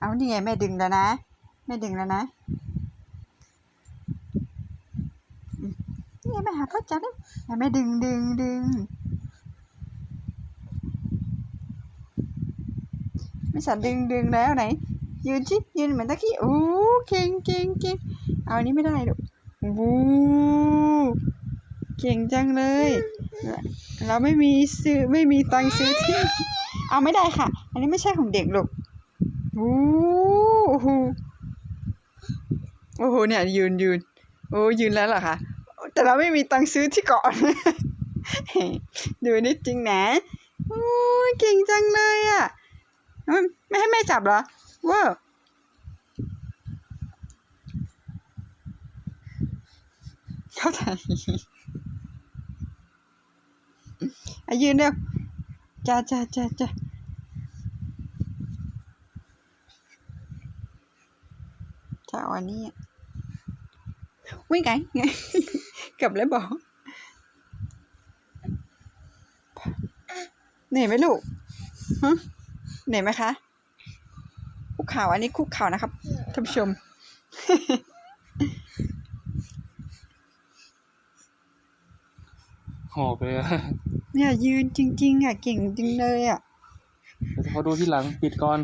เอานี่ไงแม่ดึงแล้วนะแม่ดึงแล้วนะนี่ไงแม่หาพ่อจันแล้วแม่ดึงดึงดึงแม่สันดึงดึงแล้วไหน ยืนชิยืนเหมือนตะกี้โอ้เก่งเก่งเก่งเอาอันนี้ไม่ได้ลูกวูเก่งจังเลย เราไม่มีซื้อไม่มีตังค์ซื้อที่ เอาไม่ได้ค่ะ อันนี้ไม่ใช่ของเด็กลูก โอ้โหโอ้โหเนี่ย ยืนยืนโอ้ยืนแล้วเหรอคะแต่เราไม่มีตังค์ซื้อที่เกาะดูนี่จริงนะโอ้ยเก่งจังเลยอะไม่ให้แม่จับเหรอว้าวเข้าใจอะยืนเร็วจ้าจ้าจ้าจ้า จะเอาอันนี้อะวิ่งไงไงกลับแล้วบอกเหนื่อยไหมลูกฮะเหนื่อยไหมคะคุกเข่าอันนี้คุกเข่านะครับท่านผู้ชม หอบเลยอะเนี่ยยืนจริง ๆ อะ เก่งจริงเลยอะเดี๋ยวเขาดูที่หลังปิดก่อน